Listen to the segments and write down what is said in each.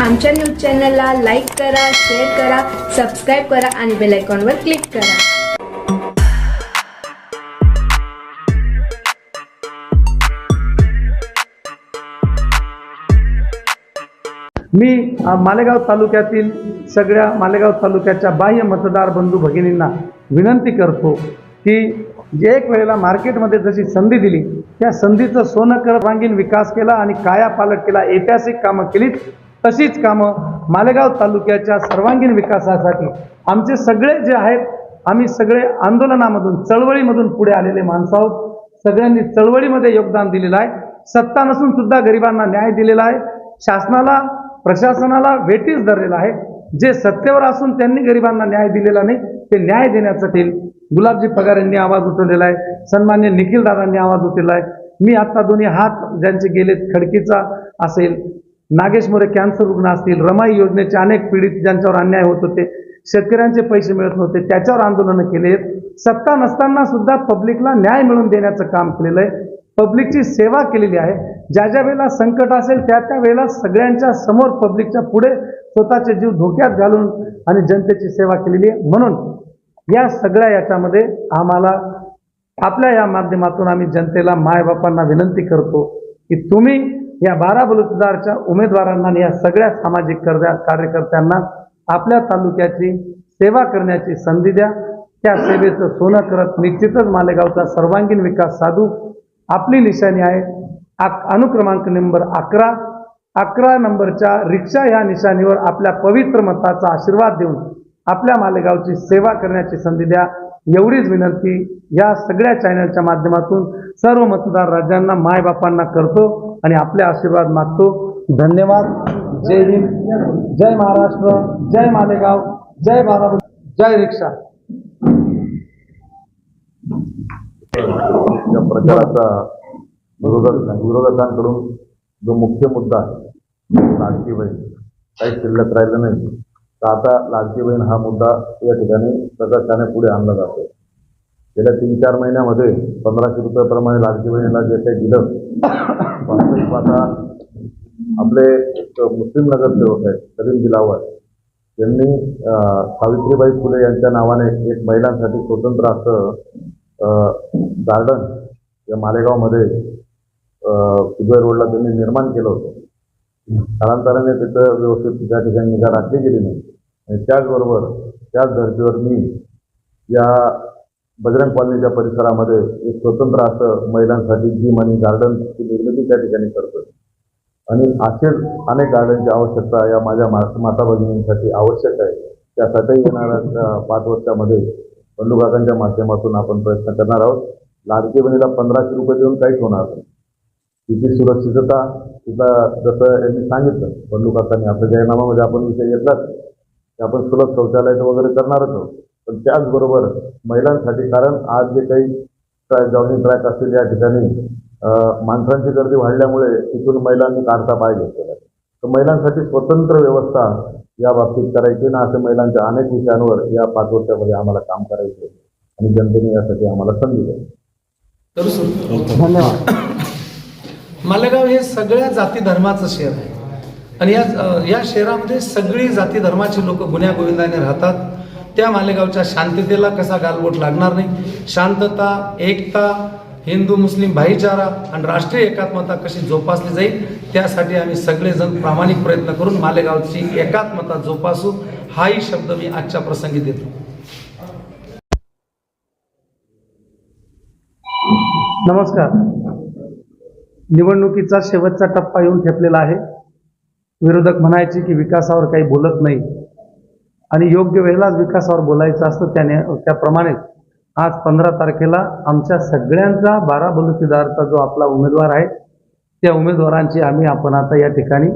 आमच्या न्यूज चॅनलला लाईक करा शेअर करा सबस्क्राईब करा आणि बेल आयकॉनवर क्लिक करा. मी मालेगाव तालुक्यातील सगळ्या मालेगाव तालुक्याच्या बाह्य मतदार बंधू भगिनींना विनंती करतो की जे एक वेळेला मार्केटमध्ये जशी संधी दिली त्या संधीचं सोनं करत वांगीण विकास केला आणि कायापालट केला ऐतिहासिक कामं केलीत तशीच कामं मालेगाव तालुक्याच्या सर्वांगीण विकासासाठी आमचे सगळे जे आहेत आम्ही सगळे आंदोलनामधून चळवळीमधून पुढे आलेले माणसं आहोत. सगळ्यांनी चळवळीमध्ये योगदान दिलेलं आहे. सत्ता नसून सुद्धा गरिबांना न्याय दिलेला आहे. शासनाला प्रशासनाला वेटीस धरलेला आहे. जे सत्तेवर असून त्यांनी गरिबांना न्याय दिलेला नाही ते न्याय देण्यासाठी गुलाबजी पगार यांनी आवाज उठवलेला आहे. सन्मान्य निखिल दादांनी आवाज उठवलेला आहे. मी आत्ता दोन्ही हात ज्यांचे गेलेत खडकीचा असेल नागेश मोरे कॅन्सर रुग्ण असतील रमाई योजनेचे अनेक पीडित ज्यांच्यावर अन्याय होत होते शेतकऱ्यांचे पैसे मिळत नव्हते त्याच्यावर आंदोलनं केलेत. सत्ता नसताना सुद्धा पब्लिकला न्याय मिळवून देण्याचं काम केलेलं आहे. पब्लिकची सेवा केलेली आहे. ज्या ज्या वेळेला संकट असेल त्या त्या वेळेला सगळ्यांच्या समोर पब्लिकच्या पुढे स्वतःचे जीव धोक्यात घालून आणि जनतेची सेवा केलेली आहे. म्हणून या सगळ्या याच्यामध्ये आम्हाला आपल्या या माध्यमातून आम्ही जनतेला मायबापांना विनंती करतो की तुम्ही या बारा बलुतेदारच्या उमेदवारांना आणि या सगळ्या सामाजिक कार्यकर्त्यांना आपल्या तालुक्याची सेवा करण्याची संधी द्या. त्या सेवेचं सोनं करत निश्चितच मालेगावचा सर्वांगीण विकास साधू. आपली निशाणी आहे. आ- अनुक्रमांक नंबर अकरा. अकरा नंबरच्या रिक्षा ह्या निशाणीवर आपल्या पवित्र मताचा आशीर्वाद देऊन आपल्या मालेगावची सेवा करण्याची संधी द्या. एवढीच विनंती या सगळ्या चॅनलच्या माध्यमातून सर्व मतदार राज्यांना मायबापांना करतो. आणि आपले आशीर्वाद मागतो. धन्यवाद. जय हिंद. जय महाराष्ट्र. जय मालेगाव. जय बारामती जय रिक्षा. या प्रचाराचा विरोधक विरोधकांकडून जो मुख्य मुद्दा आहे लाडकी बहीण काही शिल्लक राहिलं नाही. तर आता लाडकी बहीण हा मुद्दा या ठिकाणी प्रकर्षाने पुढे आणला जातो. गेल्या तीन चार महिन्यामध्ये पंधराशे रुपयाप्रमाणे लाडकी बहिणीला जे काही दिलं वास्तविक आता आपले एक मुस्लिम नगरसेवक आहेत करीम दिलावर यांनी सावित्रीबाई फुले यांच्या नावाने एक महिलांसाठी स्वतंत्र असं गार्डन या मालेगावमध्ये उजव्या रोडला त्यांनी निर्माण केलं होतं. कालांतराने त्याचं व्यवस्थित त्या ठिकाणी निगा राखली गेली नाही. आणि त्याचबरोबर त्याच धर्तीवर मी या बजरंग कॉलनीच्या परिसरामध्ये एक स्वतंत्र असं महिलांसाठी जिम आणि गार्डनची निर्मिती त्या ठिकाणी करतोय. आणि असेच अनेक गार्डनची आवश्यकता या माझ्या मा माता भगिनींसाठी आवश्यक आहे. त्यासाठी येणाऱ्या पाच वर्षामध्ये बंधुकाकांच्या माध्यमातून आपण प्रयत्न करणार आहोत. लाडकी बहिणीला पंधराशे रुपये देऊन काहीच होणार नाही. तिची सुरक्षितता तिला जसं यांनी सांगितलं बंधुकाकांनी आपल्या जाहीरनामामध्ये आपण विषय घेतलाच की आपण सुलभ शौचालयाचं वगैरे करणारच आहोत. पण त्याचबरोबर महिलांसाठी कारण आज जे काही ट्रॅक जॉगिंग ट्रॅक असतील या ठिकाणी माणसांची गर्दी वाढल्यामुळे तिथून महिलांनी काढता पाय घेतलेला आहे. तर महिलांसाठी स्वतंत्र व्यवस्था या बाबतीत करायची ना अशा महिलांच्या अनेक विषयांवर या पाच वर्षामध्ये आम्हाला काम करायचं. आणि जनतेने यासाठी आम्हाला संधी द्यावी. धन्यवाद. मालेगाव हे सगळ्या जाती धर्माचं शहर आहे. आणि या या शहरामध्ये सगळी जाती धर्माची लोक गुण्यागोविंदाने राहतात. त्या मालेगावच्या शांततेला कसा गालबोट लागणार नाही? शांतता एकता हिंदू मुस्लिम भाईचारा आणि राष्ट्रीय एकात्मता कशी जोपासली जाईल? त्यासाठी आम्ही सगळेजण प्रामाणिक प्रयत्न करून मालेगावची एकात्मता जोपासू हाही शब्द मी आजच्या प्रसंगी देतो. नमस्कार. निवडणुकीचा शेवटचा टप्पा येऊन ठेपलेला आहे. विरोधक म्हणायचे की विकासावर काही बोलत नाही. आणि योग्य वेळेलाच विकासावर बोलायचं असतं त्याने त्याप्रमाणे. आज पंधरा तारखेला आमच्या सगळ्यांचा बारा बलुतेदारचा जो आपला उमेदवार आहे त्या उमेदवारांची आम्ही आपण आता या ठिकाणी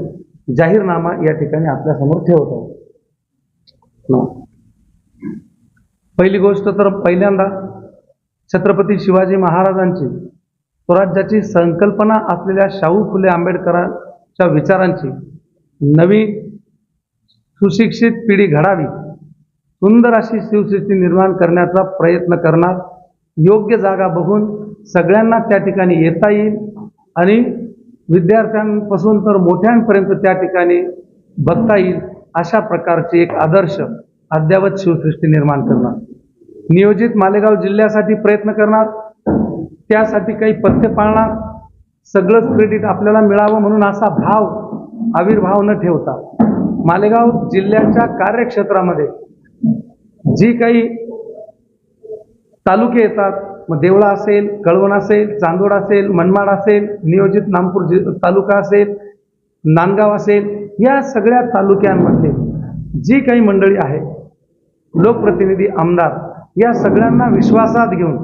जाहीरनामा या ठिकाणी आपल्यासमोर ठेवत आहोत. पहिली गोष्ट तर पहिल्यांदा छत्रपती शिवाजी महाराजांची स्वराज्याची संकल्पना असलेल्या शाहू फुले आंबेडकरांच्या विचारांची नवी सुशिक्षित पिढी घडावी. सुंदर अशी शिवसृष्टी निर्माण करण्याचा प्रयत्न करणार. योग्य जागा बघून सगळ्यांना त्या ठिकाणी येता येईल. आणि विद्यार्थ्यांपासून तर मोठ्यांपर्यंत त्या ठिकाणी बघता येईल अशा प्रकारचे एक आदर्श अद्यावत शिवसृष्टी निर्माण करणार. नियोजित मालेगाव जिल्ह्यासाठी प्रयत्न करणार. त्यासाठी काही पथ्य पाळणार. सगळंच क्रेडिट आपल्याला मिळावं म्हणून असा भाव आविर्भाव न ठेवता. मालेगाव जिल्ह्याच्या कार्यक्षेत्रामध्ये जी काही तालुके येतात मग देवळा असेल कळवण असेल चांदोड असेल मनमाड असेल नियोजित नामपूर जि तालुका असेल नांदगाव असेल या सगळ्या तालुक्यांमध्ये जी काही मंडळी आहे लोकप्रतिनिधी आमदार या सगळ्यांना विश्वासात घेऊन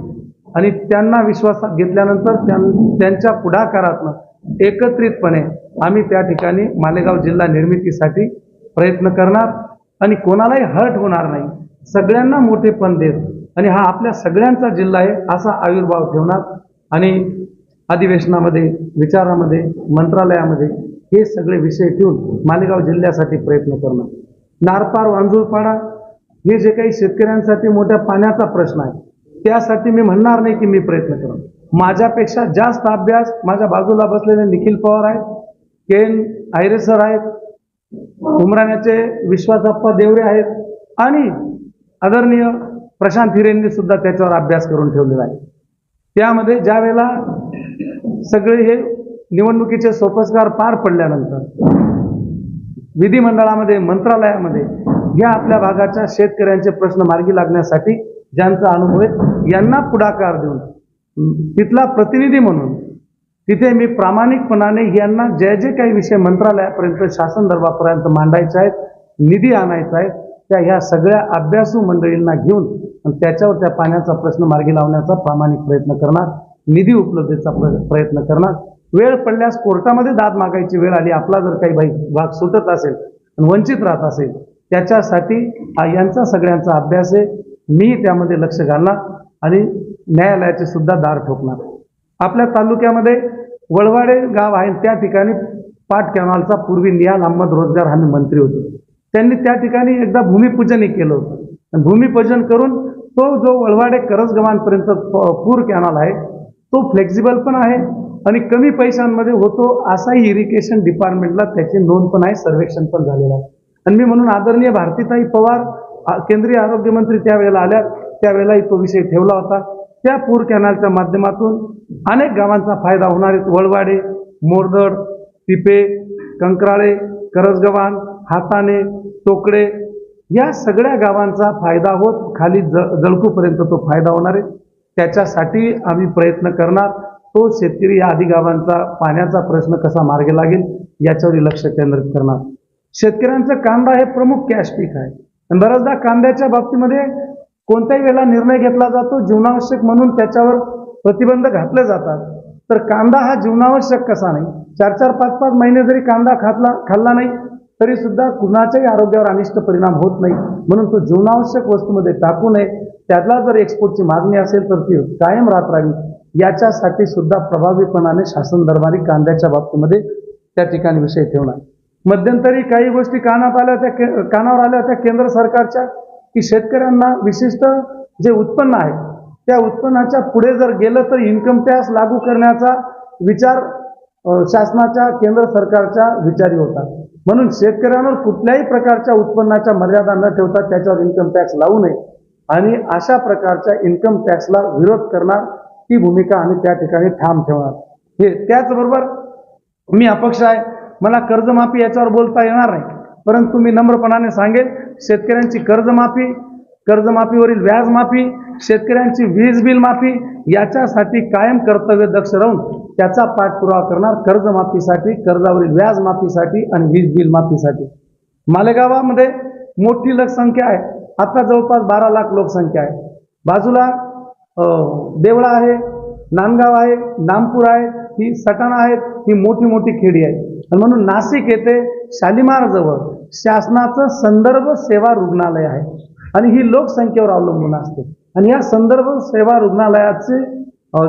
आणि त्यांना विश्वासात घेतल्यानंतर त्यां त्यांच्या पुढाकारातनं एकत्रितपणे आम्ही त्या ठिकाणी मालेगाव जिल्हा निर्मितीसाठी प्रयत्न करणार आणि कोणालाही हर्ट होणार नाही. सगळ्यांना मोठेपण देत. आणि हा आपल्या सगळ्यांचा जिल्हा आहे असा आविर्भाव ठेवणार. आणि अधिवेशनामध्ये विचारामध्ये मंत्रालयामध्ये हे सगळे विषय ठेवून मालेगाव जिल्ह्यासाठी प्रयत्न करणार. नारपार वांजूळपाडा हे जे काही शेतकऱ्यांसाठी मोठ्या पाण्याचा प्रश्न आहे त्यासाठी मी म्हणणार नाही की मी प्रयत्न करणार. माझ्यापेक्षा जास्त अभ्यास माझ्या बाजूला बसलेले निखिल पवार आहेत के एन आयरे सर आहेत उमराण्याचे विश्वासप्पा देवरे आहेत. आणि आदरणीय प्रशांत हिरेंनी सुद्धा त्याच्यावर अभ्यास करून ठेवलेला आहे. त्यामध्ये ज्या वेळेला सगळे हे निवडणुकीचे सोपस्कार पार पडल्यानंतर विधिमंडळामध्ये मंत्रालयामध्ये या आपल्या भागाच्या शेतकऱ्यांचे प्रश्न मार्गी लागण्यासाठी ज्यांचा अनुभव आहे यांना पुढाकार देऊन तिथला प्रतिनिधी म्हणून तिथे मी प्रामाणिकपणाने यांना जे जे काही विषय मंत्रालयापर्यंत शासन दरबारपर्यंत मांडायचे आहेत निधी आणायचा आहे त्या ह्या सगळ्या अभ्यासू मंडळींना घेऊन त्याच्यावर त्या पाण्याचा प्रश्न मार्गी लावण्याचा प्रामाणिक प्रयत्न करणार निधी उपलब्धतेचा प्रयत्न करणार. वेळ पडल्यास कोर्टामध्ये दाद मागायची वेळ आली आपला जर काही भाई भाग सुटत असेल वंचित राहत असेल त्याच्यासाठी यांचा सगळ्यांचा अभ्यास आहे. मी त्यामध्ये लक्ष घालणार आणि न्यायालयाचे सुद्धा दार ठोकणार. आपल्या तालुक्यामध्ये वळवाडे गाव आहे त्या ठिकाणी पाट कॅनॉलचा पूर्वी नियाल अहमद रोजगार हमी मंत्री होते. त्यांनी त्या ठिकाणी एकदा भूमिपूजनही केलं होतं. आणि भूमिपूजन करून तो जो वळवाडे करजगवांपर्यंत पूर कॅनॉल आहे तो फ्लेक्झिबल पण आहे आणि कमी पैशांमध्ये होतो असाही इरिगेशन डिपार्टमेंटला त्याची नोंद पण आहे सर्वेक्षण पण झालेलं आहे. आणि मी म्हणून आदरणीय भारतीताई पवार केंद्रीय आरोग्यमंत्री त्यावेळेला आल्या त्यावेळेलाही तो विषय ठेवला होता. त्या पूर कॅनलच्या माध्यमातून अनेक गावांचा फायदा होणार आहे. वळवाडे मोरदड पिपे कंकराळे करसगव्हाण हाताने टोकडे या सगळ्या गावांचा फायदा होत खाली ज जळकूपर्यंत तो फायदा होणार आहे. त्याच्यासाठी आम्ही प्रयत्न करणार. तो शेतकरी या आधी गावांचा पाण्याचा प्रश्न कसा मार्गे लागेल याच्यावर लक्ष केंद्रित करणार. शेतकऱ्यांचं कांदा हे प्रमुख कॅश पीक आहे. आणि बऱ्याचदा कांद्याच्या बाबतीमध्ये कोणत्याही वेळेला निर्णय घेतला जातो जीवनावश्यक म्हणून त्याच्यावर प्रतिबंध घातले जातात. तर कांदा हा जीवनावश्यक कसा नाही? चार चार पाच पाच महिने जरी कांदा खातला खाल्ला नाही तरी सुद्धा कुणाच्याही आरोग्यावर अनिष्ट परिणाम होत नाही. म्हणून तो जीवनावश्यक वस्तूमध्ये टाकू नये. त्यातला जर एक्सपोर्टची मागणी असेल तर ती कायम राहत राहावी याच्यासाठी सुद्धा प्रभावीपणाने शासन दरबारी कांद्याच्या बाबतीमध्ये त्या ठिकाणी विषय ठेवणार. मध्यंतरी काही गोष्टी कानात आल्या त्या के- कानावर आल्या त्या केंद्र सरकारच्या. की शेतकऱ्यांना विशिष्ट जे उत्पन्न आहे त्या उत्पन्नाच्या पुढे जर गेलं तर इन्कम टॅक्स लागू करण्याचा विचार शासनाच्या केंद्र सरकारच्या विचारी होता म्हणून शेतकऱ्यांवर कुठल्याही प्रकारच्या उत्पन्नाच्या मर्यादा न ठेवता त्याच्यावर इन्कम टॅक्स लावू नये. आणि अशा प्रकारच्या इन्कम टॅक्सला विरोध करणार ती भूमिका आम्ही त्या ठिकाणी ठाम ठेवणार. हे त्याचबरोबर मी अपक्ष आहे. मला कर्जमाफी याच्यावर बोलता येणार नाही. परंतु मी नम्रपणाने सांगेन शेतकऱ्यांची कर्जमाफी कर्जमाफीवरील व्याजमाफी शेतकऱ्यांची वीज बिल माफी याच्यासाठी कायम कर्तव्य दक्ष राहून त्याचा पाठपुरावा करणार कर्जमाफीसाठी कर्जावरील व्याजमाफीसाठी आणि वीज बिल माफीसाठी. मालेगावामध्ये मोठी लोकसंख्या आहे. आता जवळपास बारा लाख लोकसंख्या आहे. बाजूला देवळा आहे नांदगाव आहे नामपूर आहे ही सटाणा आहेत ही मोठी मोठी खेडी आहे आणि म्हणून नाशिक येथे शालिमारजवळ शासनाचं संदर्भ सेवा रुग्णालय आहे. आणि ही लोकसंख्येवर अवलंबून असते. आणि या संदर्भ सेवा रुग्णालयाची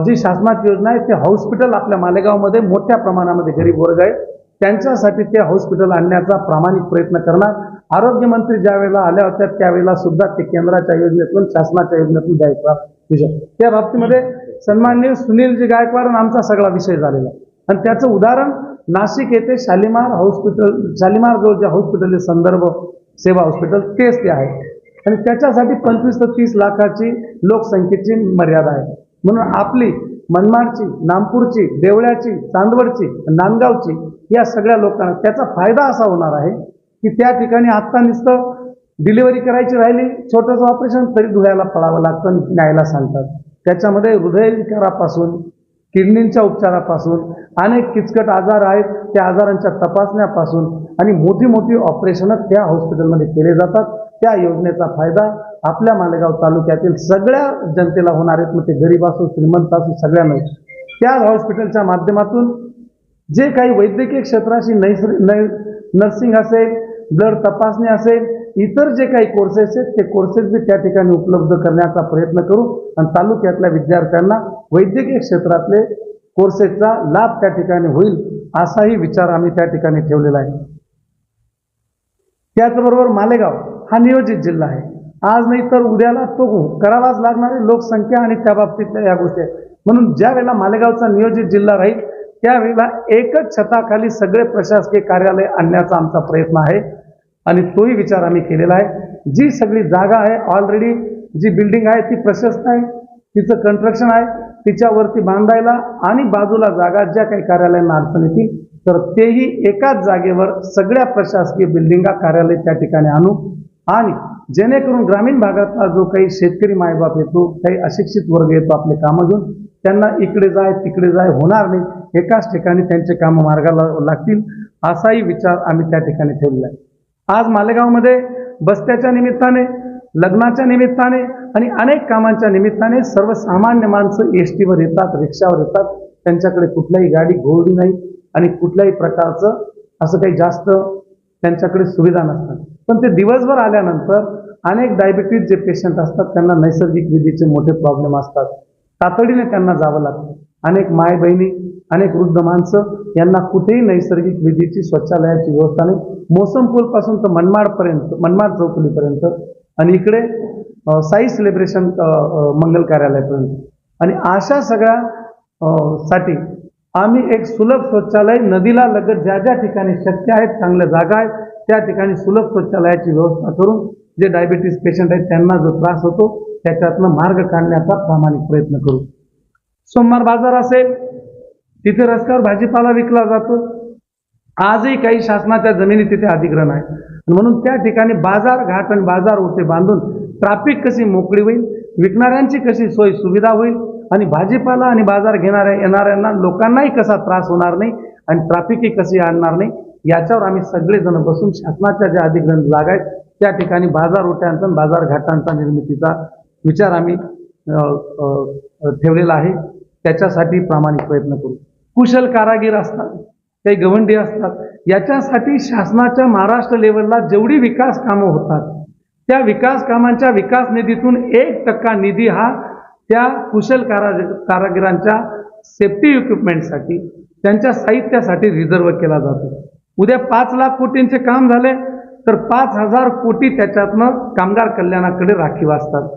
जी शासनाची योजना आहे ते हॉस्पिटल आपल्या मालेगावमध्ये मोठ्या प्रमाणामध्ये गरीब वर्ग आहे त्यांच्यासाठी ते हॉस्पिटल आणण्याचा प्रामाणिक प्रयत्न करणार. आरोग्यमंत्री ज्या वेळेला आल्या होत्या त्यावेळेला सुद्धा ते केंद्राच्या योजनेतून शासनाच्या योजनेतून द्यायचा विषय त्या बाबतीमध्ये सन्माननीय सुनीलजी गायकवाड आमचा सगळा विषय झालेला आहे. आणि त्याचं उदाहरण नाशिक येथे शालिमार हॉस्पिटल शालिमार जवळ जे हॉस्पिटल संदर्भ सेवा हॉस्पिटल तेच ते आहे. आणि त्याच्यासाठी पंचवीस ते तीस लाखाची लोकसंख्येची मर्यादा आहे. म्हणून आपली मनमाडची नामपूरची देवळ्याची चांदवडची नांदगावची या सगळ्या लोकांना त्याचा फायदा असा होणार आहे की त्या ठिकाणी आत्ता नुसतं डिलिव्हरी करायची राहिली छोटंसं ऑपरेशन तरी धुळ्याला पडावं लागतं न्यायला सांगतात. त्याच्यामध्ये हृदयविकारापासून किडनींच्या उपचारापासून अनेक किचकट आजार आहेत त्या आजारांच्या तपासण्यापासून आणि मोठी मोठी ऑपरेशनं त्या हॉस्पिटलमध्ये केले जातात. त्या योजनेचा फायदा आपल्या मालेगाव तालुक्यातील सगळ्या जनतेला होणार आहेत. मग ते गरीब असो श्रीमंत असो सगळ्यांना त्याच हॉस्पिटलच्या माध्यमातून जे काही वैद्यकीय क्षेत्राशी नैसर्ग नर्सिंग असेल ब्लड तपासणी असेल इतर जे काही कोर्सेस आहेत ते कोर्सेस बी त्या ठिकाणी उपलब्ध करण्याचा प्रयत्न करू आणि तालुक्यातल्या विद्यार्थ्यांना वैद्यकीय क्षेत्रातले कोर्सेसचा लाभ त्या ठिकाणी होईल असाही विचार आम्ही त्या ठिकाणी ठेवलेला आहे. त्याचबरोबर मालेगाव हा नियोजित जिल्हा आहे. आज नाही तर उद्याला तो करावाच लागणारी लोकसंख्या आणि त्या बाबतीतल्या या गोष्टी आहेत. म्हणून ज्या वेळेला मालेगावचा नियोजित जिल्हा राहील त्यावेळेला एकच छताखाली सगळे प्रशासकीय कार्यालय आणण्याचा आमचा प्रयत्न आहे. आणि तोही विचार आम्ही केलेला आहे. जी सगळी जागा आहे ऑलरेडी जी बिल्डिंग आहे ती प्रशस्त आहे तिचं कन्स्ट्रक्शन आहे तिच्यावरती बांधायला आणि बाजूला जागा ज्या काही कार्यालयांना अडचण येतील तर तेही एकाच जागेवर सगळ्या प्रशासकीय बिल्डिंगा कार्यालय त्या ठिकाणी आणू. आणि जेणेकरून ग्रामीण भागातला जो काही शेतकरी मायबाप येतो काही अशिक्षित वर्ग येतो आपले कामं घेऊन त्यांना इकडे जाय तिकडे जाय होणार नाही एकाच ठिकाणी त्यांचे कामं मार्गाला लागतील असाही विचार आम्ही त्या ठिकाणी ठेवलेला आहे. आज मालेगावमध्ये बस्त्याच्या निमित्ताने लग्नाच्या निमित्ताने आणि अनेक कामांच्या निमित्ताने सर्वसामान्य माणसं एस टीवर येतात रिक्षावर येतात. त्यांच्याकडे कुठल्याही गाडी घोडी नाही आणि कुठल्याही प्रकारचं असं काही जास्त त्यांच्याकडे सुविधा नसतात. पण ते दिवसभर आल्यानंतर अनेक डायबिटीज जे पेशंट असतात त्यांना नैसर्गिक विधीचे मोठे प्रॉब्लेम असतात. तातडीने त्यांना जावं लागतं. अनेक माय बहिणी अनेक वृद्ध माणसं यांना कुठेही नैसर्गिक विधीची स्वच्छालयाची व्यवस्था नाही. मोसम पूलपासून तर मनमाडपर्यंत मनमाड चौकलीपर्यंत आणि इकडे साई सेलिब्रेशन मंगल कार्यालयापर्यंत. आणि अशा सगळ्या साठी आम्ही एक सुलभ शौचालय नदीला लगत ज्या ज्या ठिकाणी शक्य आहेत चांगल्या जागा आहेत त्या ठिकाणी सुलभ शौचालयाची व्यवस्था करून जे डायबिटीस पेशंट आहेत त्यांना जो त्रास होतो त्याच्यातनं मार्ग काढण्याचा प्रामाणिक प्रयत्न करू. सोमवार बाजार असेल तिथे रस्त्यावर भाजीपाला विकला जातो. आजही काही शासनाच्या जमिनी तिथे अधिग्रहण आहे म्हणून त्या ठिकाणी बाजार घाट आणि बाजार ओटे बांधून ट्रॅफिक कशी मोकळी होईल विकणाऱ्यांची कशी सोय सुविधा होईल आणि भाजीपाला आणि बाजार घेणाऱ्या येणाऱ्यांना लोकांनाही कसा त्रास होणार नाही आणि ट्रॅफिकही कशी आणणार नाही याच्यावर आम्ही सगळेजण बसून शासनाच्या ज्या अधिग्रहण जागा आहेत त्या ठिकाणी बाजार ओट्यांचा आणि बाजार घाटांचा निर्मितीचा विचार आम्ही ठेवलेला आहे. त्याच्यासाठी प्रामाणिक प्रयत्न करू. कुशल कारागीर असतात काही गवंडी असतात याच्यासाठी शासनाच्या महाराष्ट्र लेवलला जेवढी विकास कामं होतात त्या विकास कामांच्या विकास निधीतून एक टक्का निधी हा त्या कुशल कारा कारागिरांच्या सेफ्टी इक्विपमेंटसाठी त्यांच्या साहित्यासाठी रिझर्व केला जातो. उद्या पाच लाख कोटींचे काम झाले तर पाच हजार कोटी त्याच्यातनं कामगार कल्याणाकडे राखीव असतात.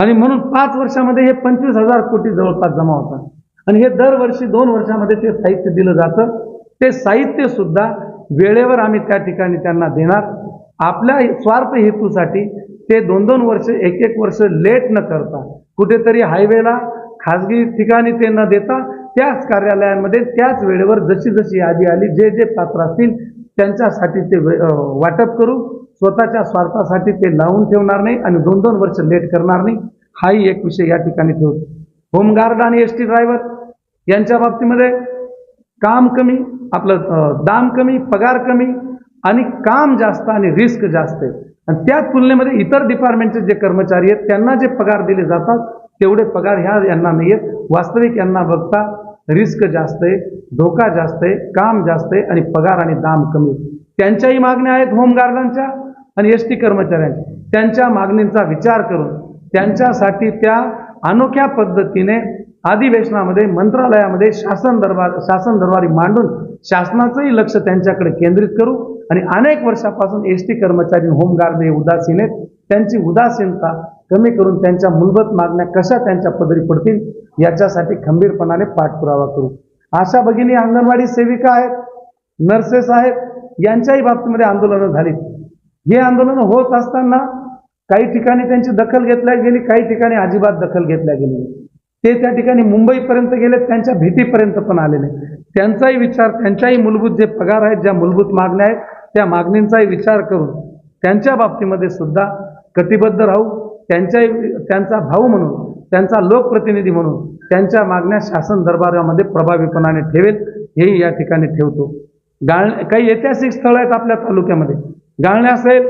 आणि म्हणून पाच वर्षामध्ये हे पंचवीस हजार कोटी जवळपास जमा होतात आणि हे दरवर्षी दोन वर्षामध्ये ते साहित्य दिलं जातं. ते साहित्य सुद्धा वेळेवर आम्ही त्या ठिकाणी त्यांना देणार. आपल्या स्वार्थ हेतूसाठी ते दोन दोन वर्ष एक एक वर्ष लेट न करता कुठेतरी हायवेला खाजगी ठिकाणी ते न देता त्याच कार्यालयांमध्ये त्याच वेळेवर जशी जशी यादी आली जे जे पात्र असतील त्यांच्यासाठी ते वाटप करू. स्वतःच्या स्वार्थासाठी ते लावून ठेवणार नाही आणि दोन दोन वर्ष लेट करणार नाही हाही एक विषय या ठिकाणी ठेवतो. होमगार्ड आणि एस टी ड्रायव्हर यांच्या बाबतीमध्ये काम कमी आपलं दाम कमी पगार कमी आणि काम जास्त आणि रिस्क जास्त आहे. आणि त्या तुलनेमध्ये इतर डिपार्टमेंटचे जे कर्मचारी आहेत त्यांना जे पगार दिले जातात तेवढे पगार ह्या यांना नाही आहेत वास्तविक यांना बघता रिस्क जास्त आहे धोका जास्त आहे काम जास्त आहे आणि पगार आणि दाम कमी त्यांच्याही मागण्या आहेत होमगार्डांच्या आणि एस टी कर्मचाऱ्यांची. त्यांच्या मागणींचा विचार करून त्यांच्यासाठी त्या अनोख्या पद्धतीने अधिवेशनामध्ये मंत्रालयामध्ये शासन दरबार शासन दरबारी मांडून शासनाचंही लक्ष त्यांच्याकडे केंद्रित करू आणि अनेक वर्षापासून एस टी कर्मचारी होमगार्ड हे उदासीन आहेत. त्यांची उदासीनता कमी करून त्यांच्या मूलभूत मागण्या कशा त्यांच्या पदरी पडतील याच्यासाठी खंबीरपणाने पाठपुरावा करू. आशा भगिनी अंगणवाडी सेविका आहेत नर्सेस आहेत यांच्याही बाबतीमध्ये आंदोलनं झाली हे आंदोलन होत असताना काही ठिकाणी त्यांची दखल घेतल्या गेली काही ठिकाणी अजिबात दखल घेतल्या गेली ते त्या ठिकाणी मुंबईपर्यंत गेले त्यांच्या भीतीपर्यंत पण आलेले त्यांचाही विचार त्यांच्याही मूलभूत जे पगार आहेत ज्या मूलभूत मागण्या आहेत त्या मागणींचाही विचार करून त्यांच्या बाबतीमध्ये सुद्धा कटिबद्ध राहू त्यांच्याही त्यांचा भाऊ म्हणून त्यांचा लोकप्रतिनिधी म्हणून त्यांच्या मागण्या शासन दरबारामध्ये प्रभावीपणाने ठेवेल हेही या ठिकाणी ठेवतो. गाळ काही ऐतिहासिक स्थळं आहेत आपल्या तालुक्यामध्ये. गाळणे असेल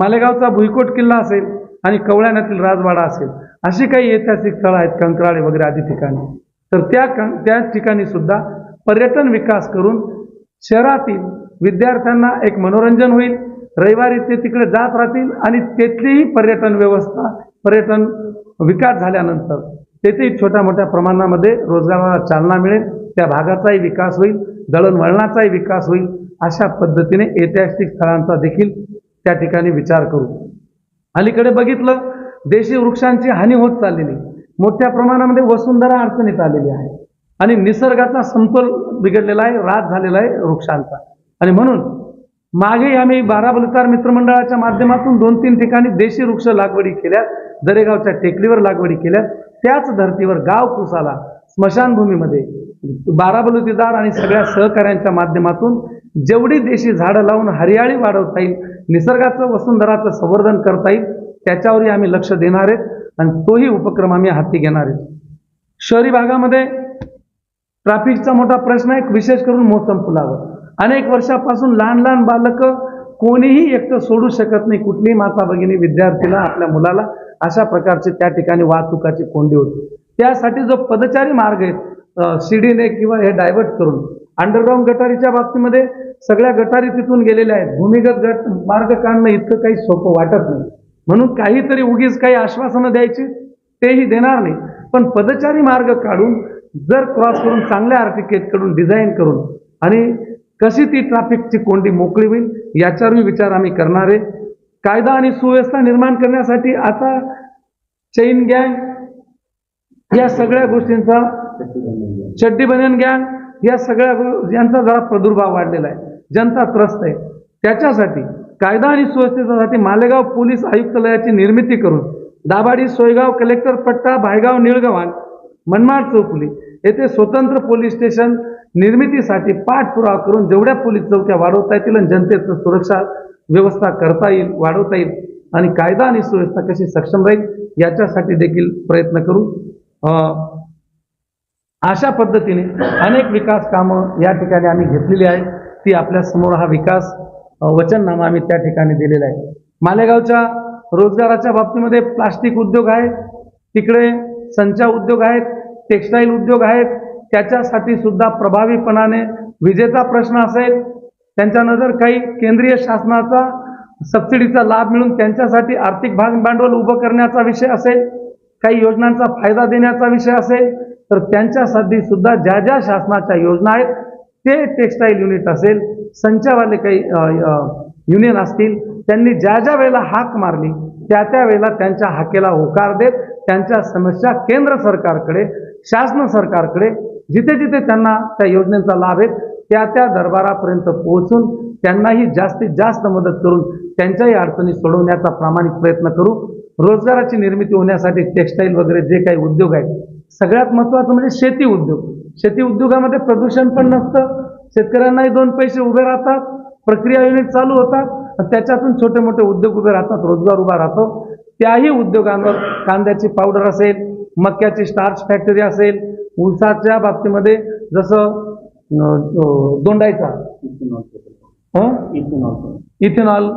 मालेगावचा भुईकोट किल्ला असेल आणि कवळ्यानातील राजवाडा असेल अशी काही ऐतिहासिक स्थळं आहेत कंकराळे वगैरे आदी ठिकाणी. तर त्या कं त्या ठिकाणी सुद्धा पर्यटन विकास करून शहरातील विद्यार्थ्यांना एक मनोरंजन होईल. रविवारी ते तिकडे जात राहतील आणि तेथलीही पर्यटन व्यवस्था पर्यटन विकास झाल्यानंतर तेथेही छोट्या मोठ्या प्रमाणामध्ये रोजगाराला चालना मिळेल. त्या भागाचाही विकास होईल दळणवळणाचाही विकास होईल. अशा पद्धतीने ऐतिहासिक स्थळांचा देखील त्या ठिकाणी विचार करू. अलीकडे बघितलं देशी वृक्षांची हानी होत चाललेली. मोठ्या प्रमाणामध्ये वसुंधरा अडचणीत आलेली आहे. आणि निसर्गाचा समतोल बिघडलेला आहे राज झालेला आहे वृक्षांचा. आणि म्हणून मागे आम्ही बाराबलुतार मित्रमंडळाच्या माध्यमातून दोन तीन ठिकाणी देशी वृक्ष लागवडी केल्यात दरेगावच्या टेकडीवर लागवडी केल्यात. त्याच धर्तीवर गाव कुसाला स्मशानभूमीमध्ये. बाराबलुतीदार आणि सगळ्या सहकाऱ्यांच्या माध्यमातून जेवढी देशी झाडं लावून हरियाळी वाढवता येईल निसर्गाचं वसुंधराचं संवर्धन करता येईल त्याच्यावरही आम्ही लक्ष देणार आहेत आणि तोही उपक्रम आम्ही हाती घेणार आहेत. शहरी भागामध्ये ट्रॅफिकचा मोठा प्रश्न आहे विशेष करून मोसम पुलावर. अनेक वर्षापासून लहान लहान बालकं कोणीही एकटं सोडू शकत नाही कुठलीही माता भगिनी विद्यार्थीला आपल्या मुलाला अशा प्रकारचे त्या ठिकाणी वाहतुकाची कोंडी होती. त्यासाठी जो पदचारी मार्ग आहे शिडीने किंवा हे डायव्हर्ट करून अंडरग्राऊंड गटारीच्या बाबतीमध्ये सगळ्या गटारी तिथून गेलेल्या आहेत. भूमिगत गट मार्ग काढणं इतकं काही सोपं वाटत नाही. म्हणून काहीतरी उगीच काही आश्वासनं द्यायची तेही देणार नाही. पण पदचारी मार्ग काढून जर क्रॉस करून चांगल्या आर्टिकेटकडून डिझाईन करून आणि कशी ती ट्रॅफिकची कोंडी मोकळी होईल याच्यावरही विचार आम्ही करणार आहे. कायदा आणि सुव्यवस्था निर्माण करण्यासाठी आता चैन गँग या सगळ्या गोष्टींचा चड्डी बनियन गँग या सगळ्या यांचा जरा प्रादुर्भाव वाढलेला आहे. जनता त्रस्त आहे. त्याच्यासाठी कायदा आणि सुव्यवस्थेसाठी मालेगाव पोलीस आयुक्तालयाची निर्मिती करून दाभाडी सोयगाव कलेक्टर पट्टा भायगाव निळगव्हाण मनमाड चौकुली येथे स्वतंत्र पोलीस स्टेशन निर्मितीसाठी पाठपुरावा करून जेवढ्या पोलीस चौक्या वाढवता येतील आणि जनतेचं सुरक्षा व्यवस्था करता येईल वाढवता येईल आणि कायदा आणि सुव्यवस्था कशी सक्षम राहील याच्यासाठी देखील प्रयत्न करू. अशा पद्धतीने अनेक विकास कामं या ठिकाणी आम्ही घेतलेली आहेत. ती आपल्यासमोर हा विकास वचननामा आम्ही त्या ठिकाणी दिलेला आहे. मालेगावच्या रोजगाराच्या बाबतीमध्ये प्लास्टिक उद्योग आहे तिकडे संचा उद्योग आहेत टेक्स्टाईल उद्योग आहेत. त्याच्यासाठी सुद्धा प्रभावीपणाने विजेचा प्रश्न असेल त्यांच्या नजर काही केंद्रीय शासनाचा सबसिडीचा लाभ मिळून त्यांच्यासाठी आर्थिक भाग भांडवल उभं करण्याचा विषय असेल काही योजनांचा फायदा देण्याचा विषय असेल तर त्यांच्यासाठी सुद्धा ज्या ज्या शासनाच्या योजना आहेत ते टेक्स्टाईल युनिट असेल संचावाले काही युनियन असतील त्यांनी ज्या ज्या वेळेला हाक मारली त्या त्या वेळेला त्यांच्या हाकेला होकार देत त्यांच्या समस्या केंद्र सरकारकडे शासन सरकारकडे जिथे जिथे त्यांना त्या योजनेचा लाभ आहे त्या त्या दरबारापर्यंत पोहोचून त्यांनाही जास्तीत जास्त मदत करून त्यांच्याही अडचणी सोडवण्याचा प्रामाणिक प्रयत्न करू. रोजगाराची निर्मिती होण्यासाठी टेक्स्टाईल वगैरे जे काही उद्योग आहेत सगळ्यात महत्त्वाचं म्हणजे शेती उद्योग. शेती उद्योगामध्ये प्रदूषण पण नसतं. शेतकऱ्यांनाही दोन पैसे उभे राहतात प्रक्रिया युनिट चालू होतात आणि त्याच्यातून छोटे मोठे उद्योग उभे राहतात रोजगार उभा राहतो. त्याही उद्योगांवर कांद्याची पावडर असेल मक्याची स्टार्च फॅक्टरी असेल ऊसाच्या बाबतीमध्ये जसं दोंडायचा इथेनॉल हं? इथेनॉल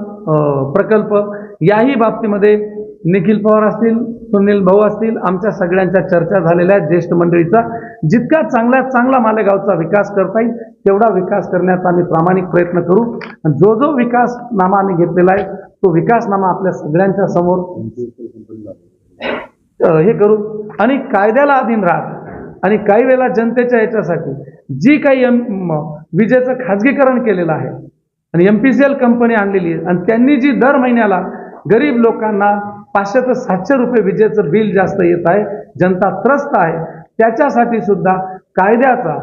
प्रकल्प याही बाबतीमध्ये निखिल पवार असतील सुनील भाऊ असतील आमच्या सगळ्यांच्या चर्चा झालेल्या आहेत ज्येष्ठ मंडळीचा. जितका चांगल्यात चांगला मालेगावचा विकास करता येईल तेवढा विकास करण्याचा आम्ही प्रामाणिक प्रयत्न करू. आणि जो जो विकासनामा आम्ही घेतलेला आहे तो विकासनामा आपल्या सगळ्यांच्या समोर हे करू. आणि कायद्याला अधीन राहत आणि काही वेळेला जनतेच्या याच्यासाठी जी काही एम विजेचं खाजगीकरण केलेलं आहे आणि M P C L company आणलेली आहे आणि त्यांनी जी दर महिन्याला गरीब लोकांना पाचशे ते सातशे रुपये विजेचं बिल जास्त येत आहे जनता त्रस्त आहे. त्याच्यासाठी सुद्धा कायद्याचा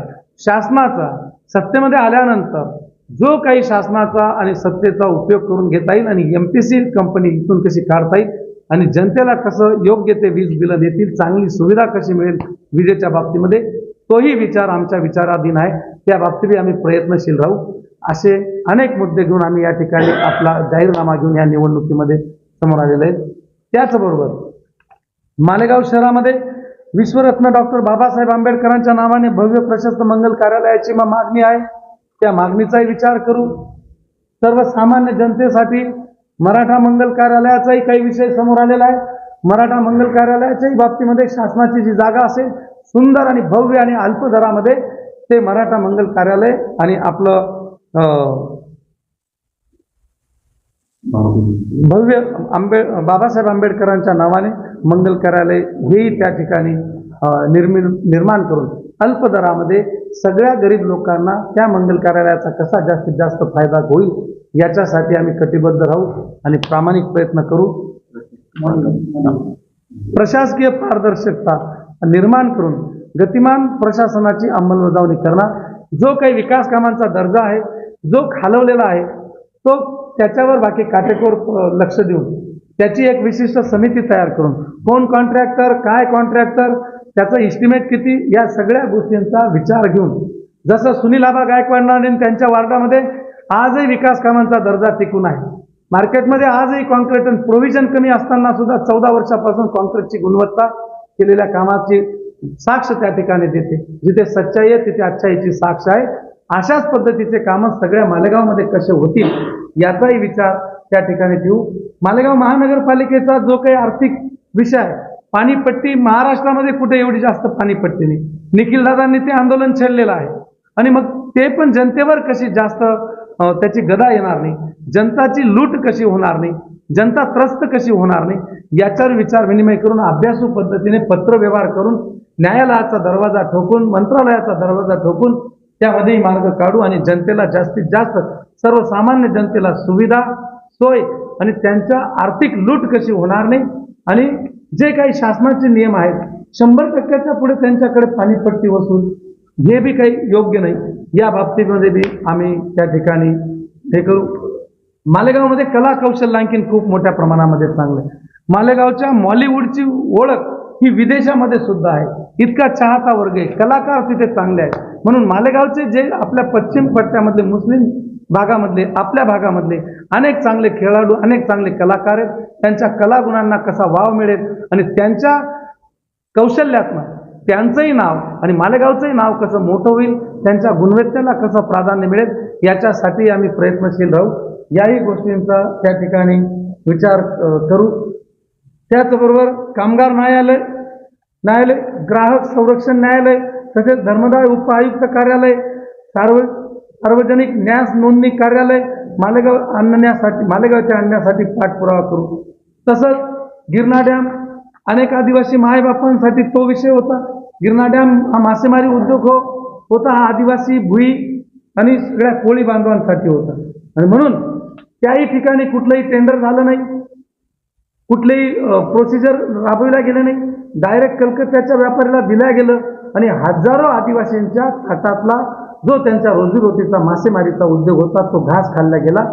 शासनाचा सत्तेमध्ये आल्यानंतर जो काही शासनाचा आणि सत्तेचा उपयोग करून घेता येईल आणि एम पी सी कंपनी इथून कशी काढता येईल आणि जनतेला कसं योग्य ते वीज बिलं देतील चांगली सुविधा कशी मिळेल विजेच्या बाबतीमध्ये तोही विचार आमच्या विचाराधीन आहे. त्या बाबतीतही आम्ही प्रयत्नशील राहू. असे अनेक मुद्दे घेऊन आम्ही या ठिकाणी आपला जाहीरनामा घेऊन या निवडणुकीमध्ये समोर आलेले आहे. त्याचबरोबर मालेगाव शहरामध्ये विश्वरत्न डॉक्टर बाबासाहेब आंबेडकरांच्या नावाने भव्य प्रशस्त मंगल कार्यालयाची मागणी आहे. त्या मागणीचाही विचार करू. सर्वसामान्य जनतेसाठी मराठा मंगल कार्यालयाचाही काही विषय समोर आलेला आहे. मराठा मंगल कार्यालयाच्याही बाबतीमध्ये शासनाची जी जागा असेल सुंदर आणि भव्य आणि अल्प दरामध्ये ते मराठा मंगल कार्यालय आणि आपलं भव्य आंबे बाबासाहेब आंबेडकरांच्या नावाने मंगल कार्यालय हेही त्या ठिकाणी निर्मि निर्माण करून अल्प दरामध्ये सगळ्या गरीब लोकांना त्या मंगल कार्यालयाचा कसा जास्तीत जास्त फायदा होईल याच्यासाठी आम्ही कटिबद्ध राहू आणि प्रामाणिक प्रयत्न करू. प्रशासकीय पारदर्शकता निर्माण करून गतिमान प्रशासनाची अंमलबजावणी करणार. जो काही विकास कामांचा दर्जा आहे जो खालवलेला आहे तो त्याच्यावर बाकी काटेकोर लक्ष देऊन. त्याची एक विशिष्ट समिती तयार करून. कोण कॉन्ट्रॅक्टर काय कॉन्ट्रॅक्टर त्याचं इस्टिमेट किती या सगळ्या गोष्टींचा विचार घेऊन. जसं सुनील आबा गायकवाडांनी आणि त्यांच्या वार्डामध्ये आजही विकास कामांचा दर्जा टिकून आहे. मार्केटमध्ये आजही कॉन्क्रीट प्रोव्हिजन कमी असताना सुद्धा चौदा वर्षापासून कॉन्क्रीटची गुणवत्ता केलेल्या कामाची साक्ष त्या ठिकाणी देते. जिथे सच्चाई आहे तिथे अच्छाईची साक्ष आहे. अशाच पद्धतीचे कामं सगळ्या मालेगावमध्ये कसे होतील याचाही विचार त्या ठिकाणी देऊ मालेगाव महानगरपालिकेचा जो काही आर्थिक विषय आहे पाणीपट्टी महाराष्ट्रामध्ये कुठे एवढी जास्त पाणीपट्टी नाही. निखिलदादांनी ते आंदोलन छेडलेलं आहे. आणि मग ते पण जनतेवर कशी जास्त त्याची गदा येणार नाही. जनताची लूट कशी होणार नाही. जनता त्रस्त कशी होणार नाही. याच्यावर विचार विनिमय करून अभ्यासू पद्धतीने पत्रव्यवहार करून न्यायालयाचा दरवाजा ठोकून मंत्रालयाचा दरवाजा ठोकून त्यामध्येही मार्ग काढू आणि जनतेला जास्तीत जास्त सर्वसामान्य जनतेला सुविधा सोय आणि त्यांच्या आर्थिक लूट कशी होणार नाही आणि जे काही शासनाचे नियम आहेत शंभर टक्क्याच्या पुढे त्यांच्याकडे पाणीपट्टी वसूल हे बी काही योग्य नाही. या बाबतीमध्ये बी आम्ही त्या ठिकाणी हे करू. मालेगावमध्ये कला कौशल्य आणखीन खूप मोठ्या प्रमाणामध्ये चांगलं आहे. मालेगावच्या मॉलिवूडची ओळख ही विदेशामध्ये सुद्धा आहे. इतका चाहता वर्ग आहे. कलाकार तिथे चांगले आहेत. म्हणून मालेगावचे जे आपल्या पश्चिम पट्ट्यामधले मुस्लिम भागामधले आपल्या भागामधले अनेक चांगले खेळाडू अनेक चांगले कलाकार आहेत. त्यांच्या कलागुणांना कसा वाव मिळेल आणि त्यांच्या कौशल्यातनं त्यांचंही नाव आणि मालेगावचंही नाव कसं मोठं होईल त्यांच्या गुणवत्तेला कसं प्राधान्य मिळेल याच्यासाठी आम्ही प्रयत्नशील राहू. याही गोष्टींचा त्या ठिकाणी विचार करू. त्याचबरोबर कामगार न्यायालय न्यायालय ग्राहक संरक्षण न्यायालय तसेच धर्मदाय उपआयुक्त कार्यालय सार्व सार्वजनिक न्यास नोंदणी कार्यालय मालेगाव आणण्यासाठी मालेगावच्या आणण्यासाठी पाठपुरावा करू. तसंच गिरणा डॅम अनेक आदिवासी मायबापांसाठी तो विषय होता. गिरणा डॅम हा मासेमारी उद्योग हो होता हा आदिवासी भुई आणि सगळ्या कोळी बांधवांसाठी होता. आणि म्हणून त्याही ठिकाणी कुठलंही टेंडर झालं नाही. कुठलेही प्रोसिजर राबविला गेलं नाही. डायरेक्ट कलकत्त्याच्या व्यापाऱ्याला दिल्या गेलं. आणि हजारो आदिवासींच्या थाटातला जो त्यांच्या रोजीरोटीचा मासेमारीचा उद्योग होता तो घास खाल्ला गेला.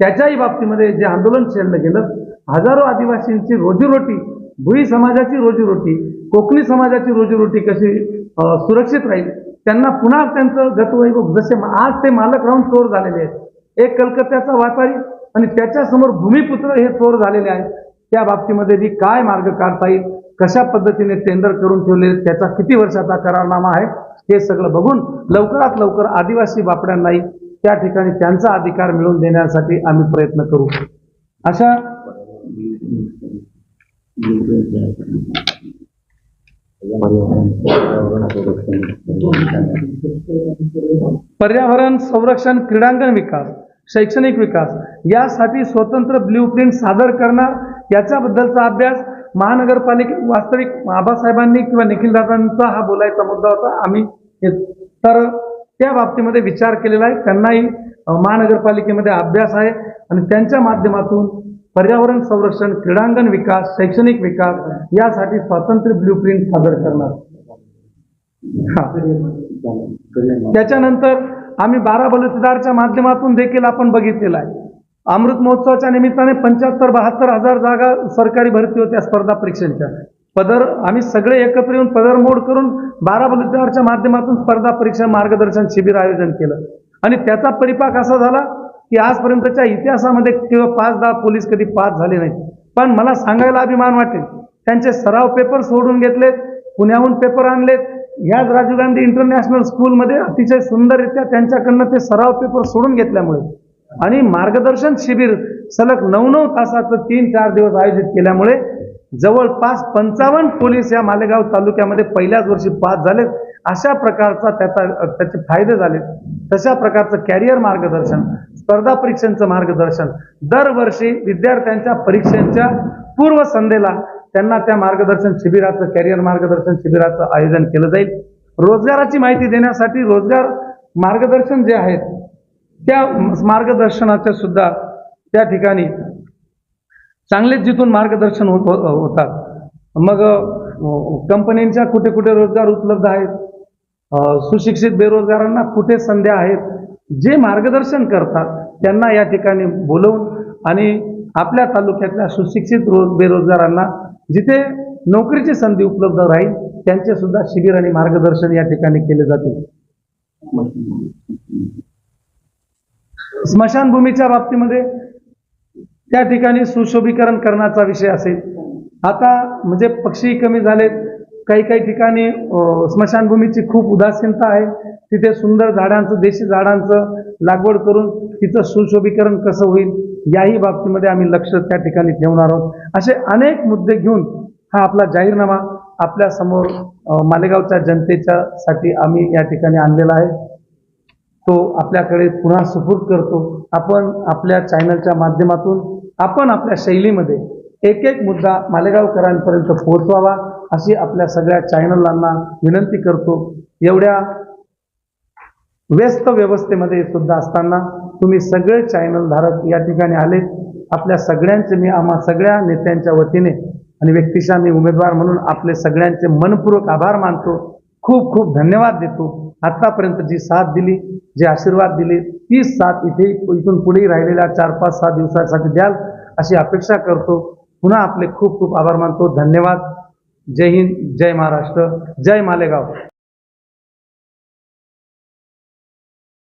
त्याच्याही बाबतीमध्ये जे आंदोलन छेडलं गेलं हजारो आदिवासींची रोजीरोटी भुई समाजाची रोजीरोटी कोकणी समाजाची रोजीरोटी कशी सुरक्षित राहील त्यांना पुन्हा त्यांचं गतवैभव जसे आज ते मालक राहून चोर झालेले आहेत. एक कलकत्त्याचा व्यापारी आणि त्याच्यासमोर भूमिपुत्र हे चोर झालेले आहेत. त्या बाबतीमध्ये जी काय मार्ग काढता येईल? कशा पद्धतीने टेंडर करून ठेवले त्याचा किती वर्षाचा करारनामा आहे हे सगळं बघून लवकरात लवकर आदिवासी बापड्यांनाही त्या ठिकाणी त्यांचा अधिकार मिळवून देण्यासाठी आम्ही प्रयत्न करू. अशा पर्यावरण संरक्षण क्रीडांगण विकास शैक्षणिक विकास यासाठी स्वतंत्र ब्ल्यूप्रिंट सादर करणार याच्याबद्दलचा अभ्यास महानगरपालिके वास्तविक आबासाहेबांनी किंवा निखिलदादांचा हा बोलायचा मुद्दा होता. आम्ही तर त्या बाबतीमध्ये विचार केलेला आहे. त्यांनाही महानगरपालिकेमध्ये अभ्यास आहे आणि त्यांच्या माध्यमातून पर्यावरण संरक्षण क्रीडांगण विकास शैक्षणिक विकास यासाठी स्वातंत्र्य ब्ल्यूप्रिंट सादर करणार. हा. त्याच्यानंतर आम्ही बारा बलुतेदारच्या माध्यमातून देखील आपण बघितलेलं आहे. अमृत महोत्सवाच्या निमित्ताने पंच्याहत्तर बहात्तर हजार जागा सरकारी भरती होत्या स्पर्धा परीक्षांच्या. पदर आम्ही सगळे एकत्र येऊन पदर मोड करून बारा बलुतेदारच्या माध्यमातून स्पर्धा परीक्षा मार्गदर्शन शिबिर आयोजन केलं. आणि त्याचा परिपाक असा झाला की आजपर्यंतच्या इतिहासामध्ये किंवा पाच दहा पोलीस कधी पास झाले नाही पण मला सांगायला अभिमान वाटेल. त्यांचे सराव पेपर सोडून घेतलेत पुण्याहून पेपर आणलेत. ह्याच राजीव गांधी इंटरनॅशनल स्कूलमध्ये अतिशय सुंदररित्या त्यांच्याकडनं ते सराव पेपर सोडून घेतल्यामुळे आणि मार्गदर्शन शिबिर सलग नऊ नऊ तासाचं तीन चार दिवस आयोजित केल्यामुळे जवळपास पंचावन्न पोलीस या मालेगाव तालुक्यामध्ये पहिल्याच वर्षी पास झालेत. अशा प्रकारचा त्याचा त्याचे फायदे झाले तशा प्रकारचं कॅरियर मार्गदर्शन स्पर्धा परीक्षांचं मार्गदर्शन दरवर्षी विद्यार्थ्यांच्या परीक्षांच्या पूर्वसंध्येला त्यांना त्या मार्गदर्शन शिबिराचं कॅरियर मार्गदर्शन शिबिराचं आयोजन केलं जाईल. रोजगाराची माहिती देण्यासाठी रोजगार मार्गदर्शन जे आहेत त्या मार्गदर्शनाच्या सुद्धा त्या ठिकाणी चांगलेच जिथून मार्गदर्शन होत हो-, होतात. मग कंपन्यांच्या कुठे कुठे रोजगार उपलब्ध आहेत? सुशिक्षित बेरोजगारांना कुठे संध्या आहेत? जे मार्गदर्शन करतात त्यांना या ठिकाणी बोलवून आणि आपल्या तालुक्यातल्या सुशिक्षित रोज बेरोजगारांना जिथे नोकरीची संधी उपलब्ध राहील त्यांचे सुद्धा शिबिर आणि मार्गदर्शन या ठिकाणी केले जाते. स्मशानभूमीच्या बाबतीमध्ये त्या ठिकाणी सुशोभीकरण करण्याचा विषय असेल. आता म्हणजे पक्षी कमी झालेत काही काही ठिकाणी स्मशानभूमीची खूप उदासीनता आहे. तिथे सुंदर झाडांचं देशी झाडांचं लागवड करून तिचं सुशोभीकरण कसं होईल याही बाबतीमध्ये आम्ही लक्ष त्या ठिकाणी ठेवणार आहोत. असे अनेक मुद्दे घेऊन हा आपला जाहीरनामा आपल्यासमोर मालेगावच्या जनतेच्या साठी आम्ही या ठिकाणी आणलेला आहे. तो आपल्याकडे पुन्हा सुपूर्द करतो. आपण आपल्या चॅनलच्या माध्यमातून आपण आपल्या शैलीमध्ये एक एक मुद्दा मालेगावकरांपर्यंत पोहोचवावा अशी आपल्या सगळ्या चॅनलांना विनंती करतो. एवढ्या व्यस्त व्यवस्थेमध्ये सुद्धा असताना तुम्ही सगळे चॅनलधारक या ठिकाणी आले. आपल्या सगळ्यांचे मी आम्हा सगळ्या नेत्यांच्या वतीने आणि व्यक्तिशा मी उमेदवार म्हणून आपले सगळ्यांचे मनपूर्वक आभार मानतो. खूप खूप धन्यवाद देतो. आत्तापर्यंत जी साथ दिली जे आशीर्वाद दिले तीच साथ इथे इथून पुढेही राहिलेल्या चार पाच सहा दिवसासाठी द्याल अशी अपेक्षा करतो. पुन्हा आपले खूप खूप आभार मानतो. धन्यवाद. जय हिंद. जय महाराष्ट्र. जय मालेगाव.